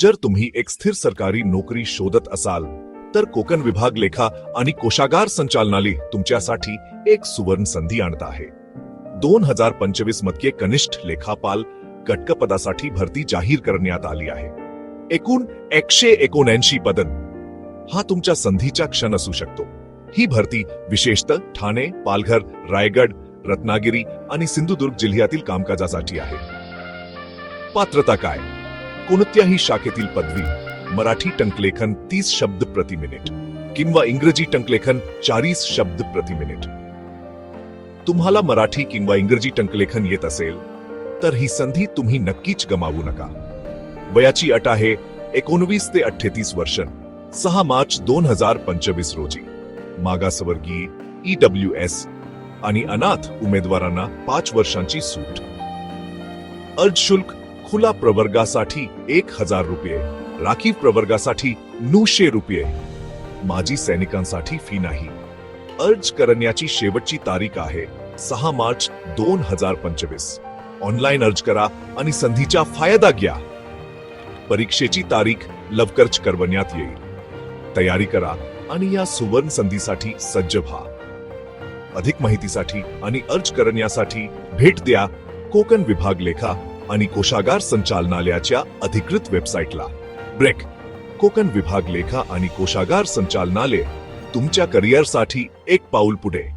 जर तुम्ही एक स्थिर सरकारी नोकरी शोधत असाल तर कोकण विभाग लेखा आणि कोशागार संचालनालय तुमच्यासाठी एक सुवर्ण संधी आणत आहे. दोन हजार पंचवीसमध्ये कनिष्ठ लेखापाल कटकपदासाठी भरती जाहीर करण्यात आली आहे. एकूण एकशे एकोणऐंशी पदन हा तुमच्या संधीचा क्षण असू शकतो. ही भरती विशेषतः ठाणे पालघर रायगड रत्नागिरी आणि सिंधुदुर्ग जिल्ह्यातील कामकाजासाठी आहे. पात्रता काय? कोणत्याही शाखेतील पदवी. मराठी टंकलेखन तीस शब्द प्रति मिनिट. किंवा इंग्रजी टंकलेखन चाळीस शब्द प्रति मिनिट. तुम्हाला मराठी किंवा इंग्रजी टंकलेखन येत असेल तर ही संधी तुम्ही नक्कीच गमावू नका. वयाची अट आहे एकोणवीस ते अठ्ठेतीस वर्ष सहा मार्च दोन हजार पंचवीस रोजी. मागासवर्गीय ईडब्ल्यू एस आणि अनाथ उमेदवारांना पाच वर्षांची सूट. अर्ज शुल्क खुला प्रवर्गासाठी एक हजार रुपये राखीव प्रवर्गासाठी नऊशे रुपये. माजी सैनिकांसाठी फी नाही. अर्ज करण्याची शेवटची तारीख आहे सहा मार्च दोन हजार पंचवीस. ऑनलाईन अर्ज करा आणि संधीचा फायदा घ्या. परीक्षेची तारीख लवकरच करवण्यात येईल. तयारी करा आणि या सुवर्ण संधीसाठी सज्ज व्हा. अधिक माहितीसाठी आणि अर्ज करण्यासाठी भेट द्या कोकण विभाग लेखा. आणि कोशागार संचालनालयाच्या अधिकृत वेबसाईटला. ब्रेक. कोकण विभाग लेखा आणि कोशागार संचालनालय तुमच्या करिअरसाठी एक पाऊल पुढे.